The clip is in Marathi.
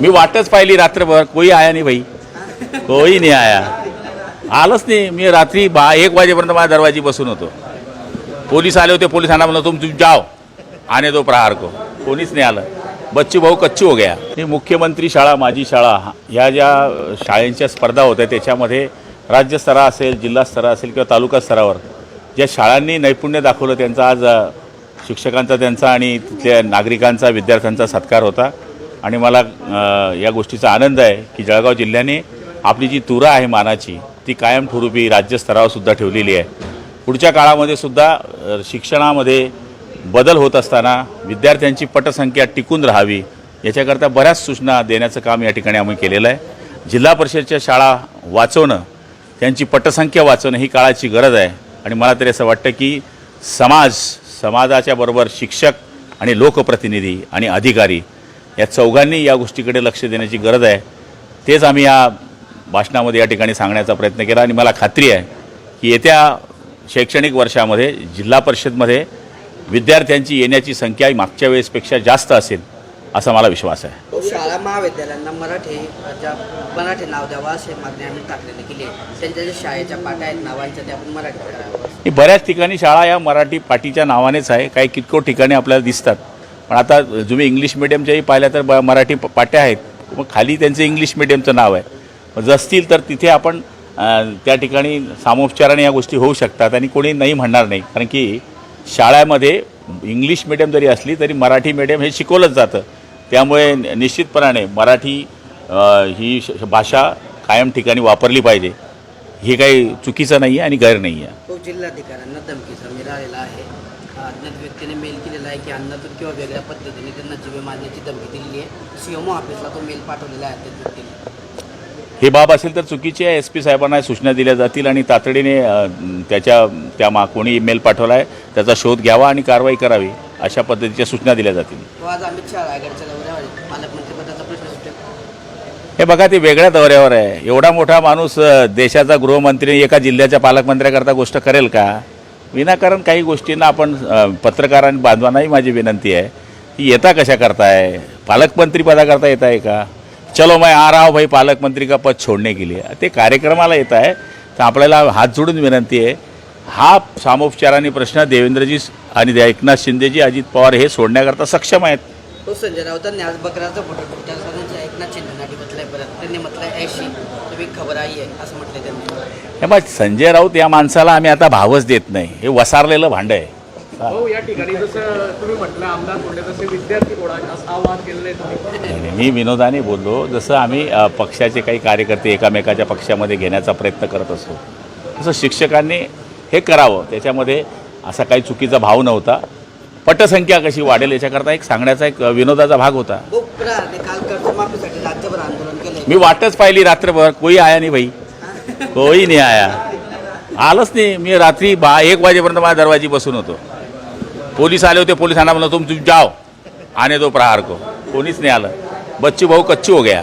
मी वाटच पाहिली रात्रभर कोई आया नाही भाई? कोई नाही आया. आलंच नाही. मी रात्री बा एक वाजेपर्यंत माझ्या दरवाजी बसून होतो. पोलीस आले होते पोलिसांना म्हणलं तुम तुम जाओ आने दो प्रहार को. कोणीच नाही आलं. बच्चू भाऊ कच्ची हो गया. ही मुख्यमंत्री शाळा माझी शाळा ह्या ज्या शाळेंच्या स्पर्धा होत्या त्याच्यामध्ये राज्यस्तरा असेल जिल्हास्तरा असेल किंवा तालुका स्तरावर ज्या शाळांनी नैपुण्य दाखवलं त्यांचा आज शिक्षकांचा त्यांचा आणि तिथल्या नागरिकांचा विद्यार्थ्यांचा सत्कार होता. आणि मला या गोष्टीचा आनंद आहे की जळगाव जिल्ह्याने आपली जी तुरा आहे मानाची ती कायम ठुरूपी राज्यस्तरावरसुद्धा ठेवलेली आहे. पुढच्या काळामध्ये सुद्धा शिक्षणामध्ये बदल होत असताना विद्यार्थ्यांची पटसंख्या टिकून राहावी याच्याकरता बऱ्याच सूचना देण्याचं काम या ठिकाणी आम्ही केलेलं आहे. जिल्हा परिषदच्या शाळा वाचवणं त्यांची पटसंख्या वाचवणं ही काळाची गरज आहे. आणि मला तरी असं वाटतं की समाज समाजाच्या बरोबर शिक्षक आणि लोकप्रतिनिधी आणि अधिकारी या चौघांनी या गोष्टीकडे लक्ष देण्याची गरज आहे. तेच आम्ही या भाषणामध्ये या ठिकाणी सांगण्याचा प्रयत्न केला आणि मला खात्री आहे की येत्या शैक्षणिक वर्षामध्ये जिल्हा परिषदमध्ये विद्यार्थ्यांची येण्याची संख्या ही मागच्या वेळेसपेक्षा जास्त असेल असा मला विश्वास आहे. शाळा महाविद्यालयांना मराठी मराठी नाव द्यावं अशी मागणी आम्ही टाकलेली केली त्यांच्या ज्या शाळेच्या पाट्या आहेत नावांच्या त्या आपण मराठी बऱ्याच ठिकाणी शाळा या मराठी पाटीच्या नावानेच आहे. काही कितको ठिकाणी आपल्याला दिसतात. पण आता तुम्ही इंग्लिश मिडियमच्याही पाहिल्या तर ब मराठी पाट्या आहेत. मग खाली त्यांचं इंग्लिश मिडियमचं नाव आहे. जसतील तर तिथे आपण त्या ठिकाणी सामोपचाराने या गोष्टी होऊ शकतात आणि कोणी नाही म्हणणार नाही. कारण की शाळेमध्ये इंग्लिश मिडियम जरी असली तरी मराठी मिडियम हे शिकवलंच जातं. त्यामुळे निश्चितपणाने मराठी ही श- भाषा कायम ठिकाणी वापरली पाहिजे. हे काही चुकीचं नाही आहे आणि गैर नाही आहे. तो जिल्हाधिकाऱ्यांना धमकीचा मिळालेला आहे. अज्ञात व्यक्तीने मेल केलेला आहे की अन्नातून किंवा वेगळ्या पद्धतीने त्यांना जीवे मारण्याची धमकी दिलेली आहे. सीएमओ ऑफिसला तो मेल पाठवलेला आहे त्या व्यक्तीने. हे बाब असेल तर चुकीची आहे. एस पी साहेबांना सूचना दिल्या जातील आणि तातडीने अ, त्याच्या त्या मा कोणी ईमेल पाठवला आहे त्याचा शोध घ्यावा आणि कारवाई करावी अशा पद्धतीच्या सूचना दिल्या जातील. तो आज अमित शहा रायगडच्या दौऱ्यावर आहे. पालकमंत्रीपदाचा प्रश्न सुटेल. हे बघा ते वेगळ्या दौऱ्यावर आहे. एवढा मोठा माणूस देशाचा गृहमंत्री एका जिल्ह्याच्या पालकमंत्र्याकरता गोष्ट करेल का? विनाकारण काही गोष्टींना आपण पत्रकार आणि बांधवांनाही माझी विनंती आहे. की येता कशा करताय? पालकमंत्री पदाकरता येत आहे का? चलो मैं आ रहा भाई पालकमंत्री का पद छोडणे के लिए. ते कार्यक्रमाला येत आहे. तर आपल्याला हात जोडून विनंती आहे. हा सामोपचाराने प्रश्न देवेंद्रजी आणि एकनाथ शिंदेजी अजित पवार हे सोडण्याकरता सक्षम आहेत. म्हटलंय परत. त्यांनी म्हटलंय ऐशी तुम्ही खबर आई आहे असं म्हटलंय त्यांनी. हे मग संजय राऊत या माणसाला आम्ही आता भावच देत नाही. हे वसारलेलं भांडं आहे. हो या ठिकाणी जसं तुम्ही म्हटलं आमदार बोलले तसे विद्यार्थी कोणा असं आवाहन केलेलं आहे तुम्ही. नाही, नाही, मी विनोदाने बोललो. जसं आम्ही अ, पक्षाचे काही कार्यकर्ते एकामेकाच्या पक्षामध्ये घेण्याचा प्रयत्न करत असतो. तसं शिक्षकांनी हे करावं. त्याच्यामध्ये असा काही चुकीचा भाव नव्हता. पटसंख्या कशी वाढेल याच्याकरता एक सांगण्याचा एक विनोदाचा भाग होता. मी वाटच पाहिली रात्रभर कोई आया नाही भाई. कोई नाही आया. आलंच नाही. मी रात्री बा एक वाजेपर्यंत माझ्या दरवाजी बसून होतो. पोलीस आले होते पोलिसांना म्हणलं तुम तुम जाओ. आने दो प्रहार को. कोणीच नाही आलं. बच्चू भाऊ कच्ची हो गया.